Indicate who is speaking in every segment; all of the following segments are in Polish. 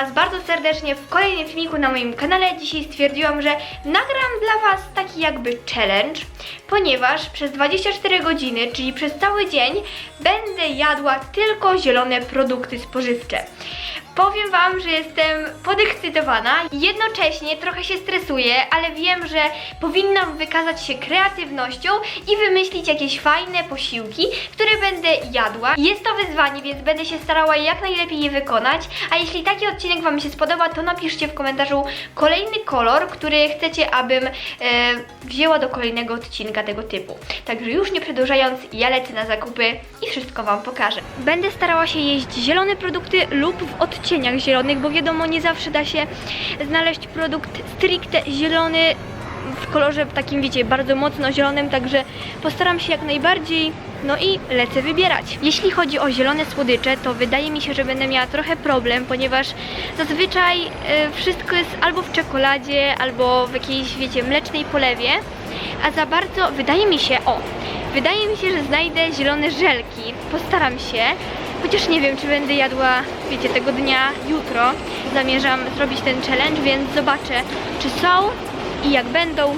Speaker 1: Was bardzo serdecznie w kolejnym filmiku na moim kanale. Dzisiaj stwierdziłam, że nagram dla Was taki jakby challenge, ponieważ przez 24 godziny, czyli przez cały dzień, będę jadła tylko zielone produkty spożywcze. Powiem Wam, że jestem podekscytowana, jednocześnie trochę się stresuję, ale wiem, że powinnam wykazać się kreatywnością i wymyślić jakieś fajne posiłki, które będę jadła. Jest to wyzwanie, więc będę się starała jak najlepiej je wykonać, a jeśli taki odcinek Wam się spodoba, to napiszcie w komentarzu kolejny kolor, który chcecie, abym e, wzięła do kolejnego odcinka tego typu. Także już nie przedłużając, ja lecę na zakupy i wszystko Wam pokażę. Będę starała się jeść zielone produkty lub w odcieniach zielonych, bo wiadomo, nie zawsze da się znaleźć produkt stricte zielony w kolorze takim, wiecie, bardzo mocno zielonym, także postaram się jak najbardziej, no i lecę wybierać. Jeśli chodzi o zielone słodycze, to wydaje mi się, że będę miała trochę problem, ponieważ zazwyczaj e, wszystko jest albo w czekoladzie, albo w jakiejś, wiecie, mlecznej polewie, a za bardzo, wydaje mi się, o, wydaje mi się, że znajdę zielone żelki. Postaram się, chociaż nie wiem, czy będę jadła, wiecie, tego dnia jutro. Zamierzam zrobić ten challenge, więc zobaczę, czy są i jak będą,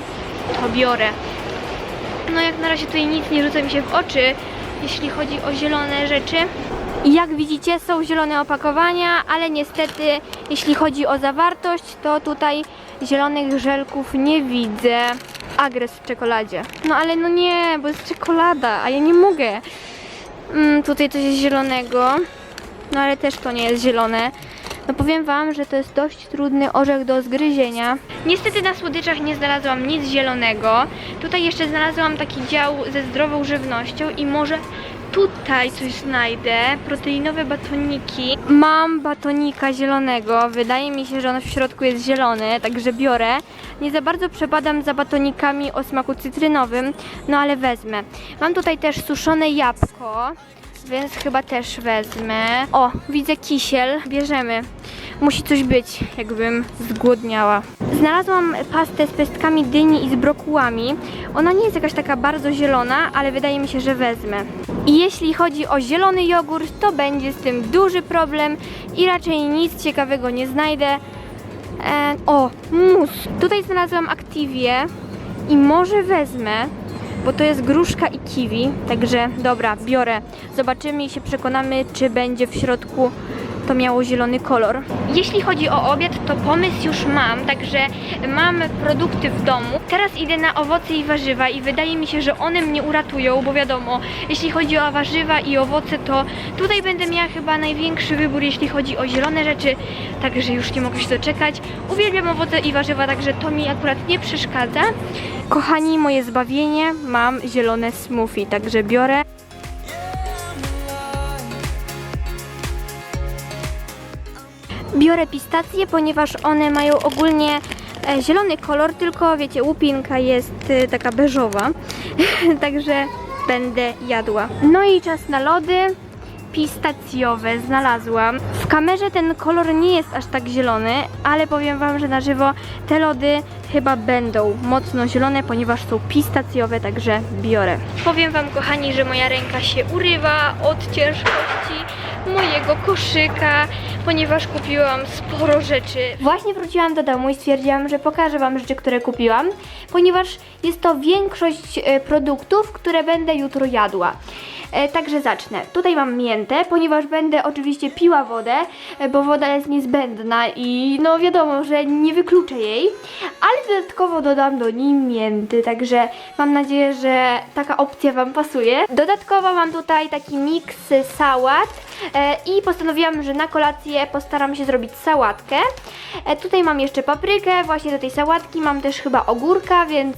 Speaker 1: to biorę. No jak na razie tutaj nic nie rzuca mi się w oczy, jeśli chodzi o zielone rzeczy. I jak widzicie są zielone opakowania, ale niestety jeśli chodzi o zawartość, to tutaj zielonych żelków nie widzę. Agres w czekoladzie. No ale no nie, bo jest czekolada, a ja nie mogę. Mm, tutaj coś jest zielonego, no ale też to nie jest zielone. No powiem Wam, że to jest dość trudny orzech do zgryzienia. Niestety na słodyczach nie znalazłam nic zielonego. Tutaj jeszcze znalazłam taki dział ze zdrową żywnością i może tutaj coś znajdę. Proteinowe batoniki. Mam batonika zielonego. Wydaje mi się, że on w środku jest zielony, także biorę. Nie za bardzo przepadam za batonikami o smaku cytrynowym, no ale wezmę. Mam tutaj też suszone jabłko. Więc chyba też wezmę. O, widzę kisiel. Bierzemy. Musi coś być, jakbym zgłodniała. Znalazłam pastę z pestkami dyni i z brokułami. Ona nie jest jakaś taka bardzo zielona, ale wydaje mi się, że wezmę. I jeśli chodzi o zielony jogurt, to będzie z tym duży problem i raczej nic ciekawego nie znajdę. E, o, mus. Tutaj znalazłam Activię i może wezmę, bo to jest gruszka i kiwi, także dobra, biorę. Zobaczymy i się przekonamy, czy będzie w środku to miało zielony kolor. Jeśli chodzi o obiad, to pomysł już mam, także mam produkty w domu. Teraz idę na owoce i warzywa i wydaje mi się, że one mnie uratują, bo wiadomo, jeśli chodzi o warzywa i owoce, to tutaj będę miała chyba największy wybór, jeśli chodzi o zielone rzeczy, także już nie mogę się doczekać. Uwielbiam owoce i warzywa, także to mi akurat nie przeszkadza. Kochani, moje zbawienie, mam zielone smoothie, także biorę. Biorę pistacje, ponieważ one mają ogólnie e, zielony kolor, tylko wiecie, łupinka jest e, taka beżowa, także będę jadła. No i czas na lody pistacjowe znalazłam. W kamerze ten kolor nie jest aż tak zielony, ale powiem Wam, że na żywo te lody chyba będą mocno zielone, ponieważ są pistacjowe, także biorę. Powiem Wam, kochani, że moja ręka się urywa od ciężkości mojego koszyka, ponieważ kupiłam sporo rzeczy. Właśnie wróciłam do domu i stwierdziłam, że pokażę Wam rzeczy, które kupiłam, ponieważ jest to większość e, produktów, które będę jutro jadła. E, Także zacznę. Tutaj mam miętę, ponieważ będę oczywiście piła wodę, e, bo woda jest niezbędna i no wiadomo, że nie wykluczę jej, ale dodatkowo dodam do niej mięty, także mam nadzieję, że taka opcja Wam pasuje. Dodatkowo mam tutaj taki miks sałat e, i postanowiłam, że na kolację postaram się zrobić sałatkę. Tutaj mam jeszcze paprykę, właśnie do tej sałatki mam też chyba ogórka, więc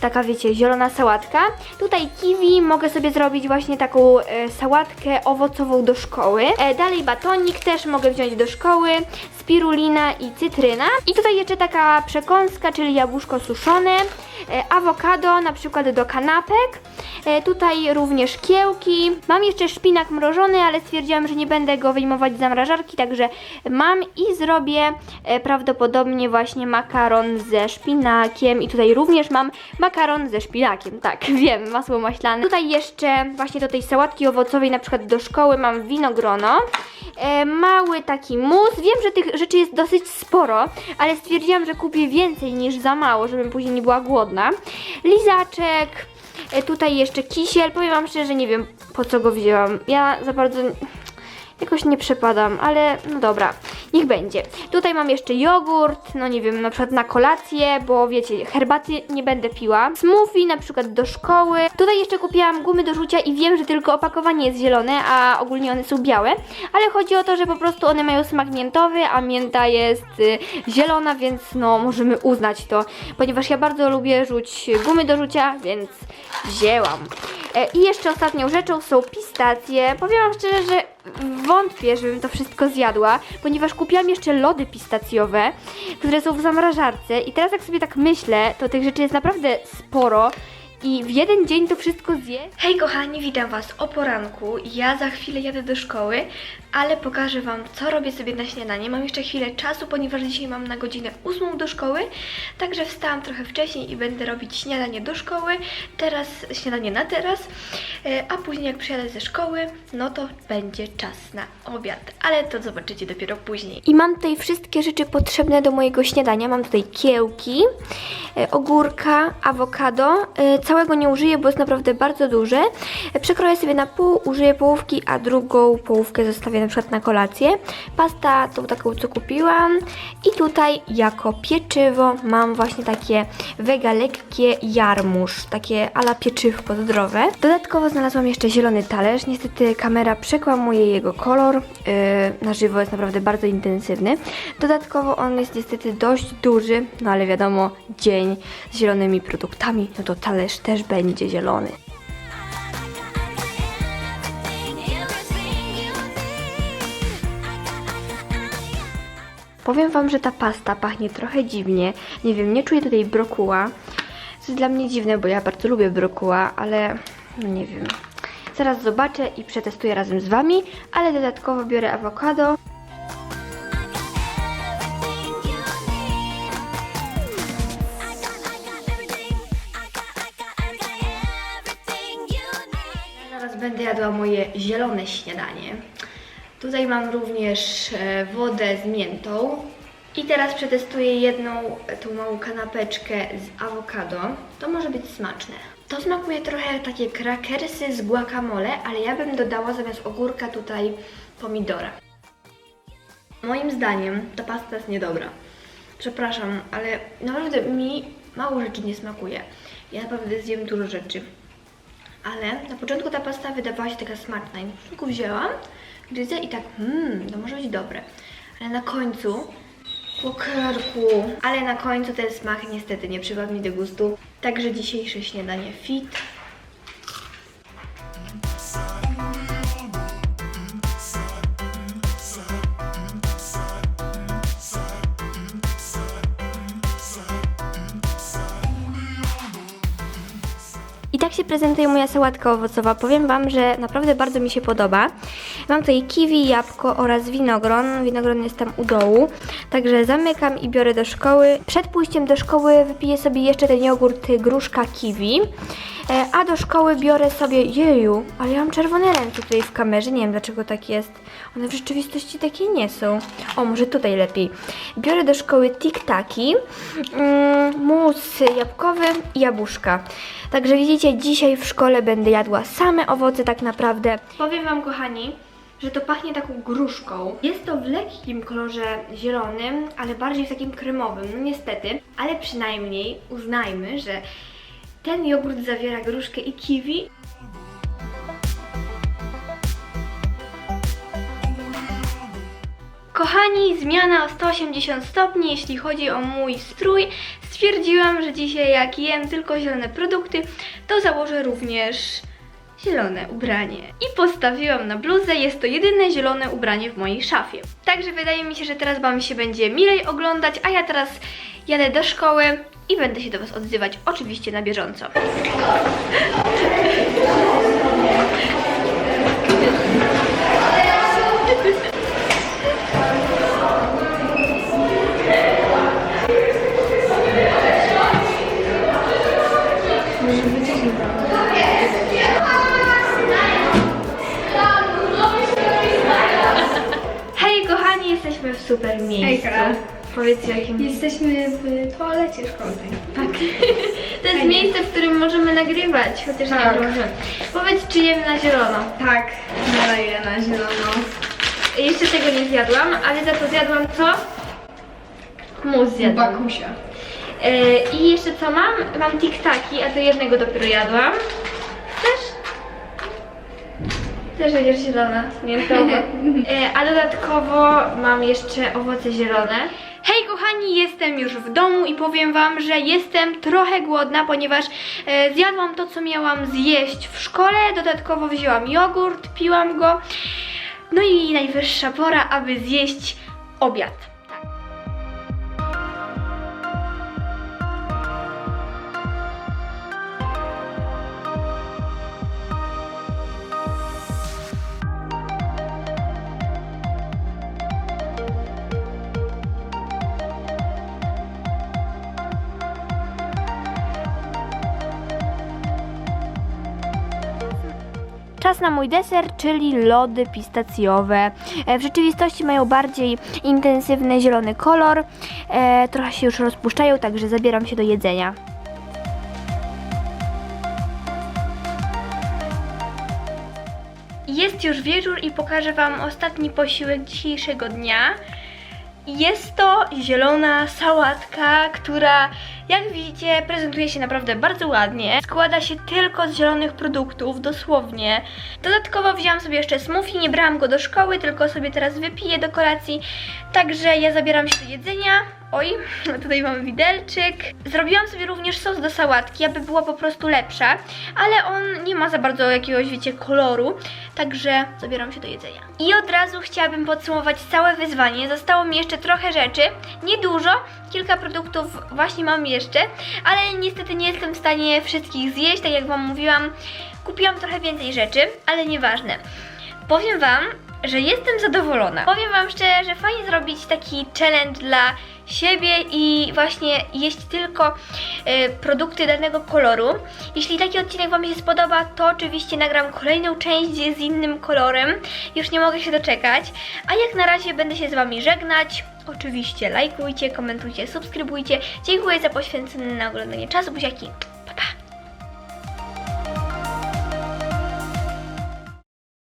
Speaker 1: taka wiecie, zielona sałatka. Tutaj kiwi, mogę sobie zrobić właśnie taką e, sałatkę owocową do szkoły. E, dalej batonik też mogę wziąć do szkoły, spirulina i cytryna. I tutaj jeszcze taka przekąska, czyli jabłuszko suszone, e, awokado na przykład do kanapek. E, tutaj również kiełki. Mam jeszcze szpinak mrożony, ale stwierdziłam, że nie będę go wyjmować z zamrażarki, także mam i zrobię e, prawdopodobnie właśnie makaron ze szpinakiem. I tutaj również mam makaron ze szpinakiem. Tak, wiem, masło maślane. Tutaj jeszcze właśnie do tej sałatki owocowej, na przykład do szkoły, mam winogrono. E, mały taki mus. Wiem, że tych rzeczy jest dosyć sporo, ale stwierdziłam, że kupię więcej niż za mało, żebym później nie była głodna. Lizaczek, e, tutaj jeszcze kisiel. Powiem wam szczerze, nie wiem po co go wzięłam. Ja za bardzo jakoś nie przepadam, ale no dobra, niech będzie. Tutaj mam jeszcze jogurt, no nie wiem, na przykład na kolację, bo wiecie, herbaty nie będę piła. Smoothie na przykład do szkoły. Tutaj jeszcze kupiłam gumy do rzucia i wiem, że tylko opakowanie jest zielone, a ogólnie one są białe, ale chodzi o to, że po prostu one mają smak miętowy, a mięta jest y, zielona, więc no możemy uznać to, ponieważ ja bardzo lubię rzuć gumy do rzucia, więc wzięłam. E, I jeszcze ostatnią rzeczą są pistacje. Powiem wam szczerze, że wątpię, żebym to wszystko zjadła, ponieważ kupiłam jeszcze lody pistacjowe, które są w zamrażarce i teraz jak sobie tak myślę, to tych rzeczy jest naprawdę sporo. I w jeden dzień to wszystko zje. Hej kochani, witam Was o poranku. Ja za chwilę jadę do szkoły, ale pokażę Wam, co robię sobie na śniadanie. Mam jeszcze chwilę czasu, ponieważ dzisiaj mam na godzinę 8 do szkoły, także wstałam trochę wcześniej i będę robić śniadanie do szkoły. Teraz śniadanie na teraz, e, a później jak przyjadę ze szkoły, no to będzie czas na obiad, ale to zobaczycie dopiero później. I mam tutaj wszystkie rzeczy potrzebne do mojego śniadania. Mam tutaj kiełki, e, ogórka, awokado. Całego nie użyję, bo jest naprawdę bardzo duże. E, Przekroję sobie na pół, użyję połówki, a drugą połówkę zostawię na przykład na kolację. Pasta tą taką, co kupiłam. I tutaj jako pieczywo mam właśnie takie wega lekkie jarmuż, takie ala pieczywko zdrowe. Dodatkowo znalazłam jeszcze zielony talerz. Niestety kamera przekłamuje jego kolor. Yy, na żywo jest naprawdę bardzo intensywny. Dodatkowo on jest niestety dość duży, no ale wiadomo, dzień z zielonymi produktami, no to talerz też będzie zielony. Powiem Wam, że ta pasta pachnie trochę dziwnie. Nie wiem, nie czuję tutaj brokuła. To jest dla mnie dziwne, bo ja bardzo lubię brokuła, ale no nie wiem. Zaraz zobaczę i przetestuję razem z Wami, ale dodatkowo biorę awokado. Moje zielone śniadanie. Tutaj mam również e, wodę z miętą. I teraz przetestuję jedną e, tą małą kanapeczkę z awokado. To może być smaczne. To smakuje trochę jak takie krakersy z guacamole, ale ja bym dodała zamiast ogórka tutaj pomidora. Moim zdaniem ta pasta jest niedobra. Przepraszam, ale naprawdę mi mało rzeczy nie smakuje. Ja naprawdę zjem dużo rzeczy. Ale na początku ta pasta wydawała się taka smaczna i na początku wzięłam, gryzę i tak, mmm, to może być dobre. Ale na końcu, po karku, ale na końcu ten smak niestety nie przypadł mi do gustu. Także dzisiejsze śniadanie fit. Się prezentuje moja sałatka owocowa. Powiem Wam, że naprawdę bardzo mi się podoba. Mam tutaj kiwi, jabłko oraz winogron. Winogron jest tam u dołu. Także zamykam i biorę do szkoły. Przed pójściem do szkoły wypiję sobie jeszcze ten jogurt gruszka kiwi. E, A do szkoły biorę sobie, jeju, ale ja mam czerwone ręce tutaj w kamerze, nie wiem dlaczego tak jest. One w rzeczywistości takie nie są. O, może tutaj lepiej. Biorę do szkoły tiktaki, mm, mus jabłkowy i jabłuszka. Także widzicie, dzisiaj w szkole będę jadła same owoce tak naprawdę. Powiem Wam, kochani, że to pachnie taką gruszką. Jest to w lekkim kolorze zielonym, ale bardziej w takim kremowym, no niestety. Ale przynajmniej uznajmy, że ten jogurt zawiera gruszkę i kiwi. Kochani, zmiana o 180 stopni, jeśli chodzi o mój strój. Stwierdziłam, że dzisiaj jak jem tylko zielone produkty, to założę również zielone ubranie. I postawiłam na bluzę, jest to jedyne zielone ubranie w mojej szafie. Także wydaje mi się, że teraz Wam się będzie milej oglądać, a ja teraz jadę do szkoły i będę się do Was odzywać oczywiście na bieżąco. Miejscu.
Speaker 2: Hejka.
Speaker 1: Powiedz jakim.
Speaker 2: Jesteśmy w toalecie szkolnej.
Speaker 1: Tak. To jest
Speaker 2: Fajnie.
Speaker 1: miejsce, w którym możemy nagrywać, chociaż
Speaker 2: Tak.
Speaker 1: nie możemy. Powiedz, czy jemy na zielono.
Speaker 2: Tak, naleję na zielono.
Speaker 1: Jeszcze tego nie zjadłam, ale za to zjadłam co? Mus zjadłam.
Speaker 2: Bakusia.
Speaker 1: E, I jeszcze co mam? Mam tiktaki, a to jednego dopiero jadłam. Też będziesz zielona, miętowa. E, a dodatkowo mam jeszcze owoce zielone. Hej kochani, jestem już w domu i powiem wam, że jestem trochę głodna, ponieważ e, zjadłam to, co miałam zjeść w szkole. Dodatkowo wzięłam jogurt, piłam go. No i najwyższa pora, aby zjeść obiad. Czas na mój deser, czyli lody pistacjowe. E, W rzeczywistości mają bardziej intensywny zielony kolor. E, trochę się już rozpuszczają, także zabieram się do jedzenia. Jest już wieczór i pokażę Wam ostatni posiłek dzisiejszego dnia. Jest to zielona sałatka, która jak widzicie prezentuje się naprawdę bardzo ładnie. Składa się tylko z zielonych produktów, dosłownie. Dodatkowo wzięłam sobie jeszcze smoothie, nie brałam go do szkoły, tylko sobie teraz wypiję do kolacji. Także ja zabieram się do jedzenia. Oj, tutaj mamy widelczyk. Zrobiłam sobie również sos do sałatki, aby była po prostu lepsza, ale on nie ma za bardzo jakiegoś, wiecie, koloru, także zabieram się do jedzenia. I od razu chciałabym podsumować całe wyzwanie. Zostało mi jeszcze trochę rzeczy, niedużo, kilka produktów właśnie mam jeszcze, ale niestety nie jestem w stanie wszystkich zjeść, tak jak Wam mówiłam. Kupiłam trochę więcej rzeczy, ale nieważne. Powiem Wam, że jestem zadowolona. Powiem Wam szczerze, że fajnie zrobić taki challenge dla siebie i właśnie jeść tylko e, produkty danego koloru. Jeśli taki odcinek Wam się spodoba, to oczywiście nagram kolejną część z innym kolorem. Już nie mogę się doczekać. A jak na razie będę się z Wami żegnać. Oczywiście lajkujcie, komentujcie, subskrybujcie. Dziękuję za poświęcony na oglądanie czasu. Buziaki.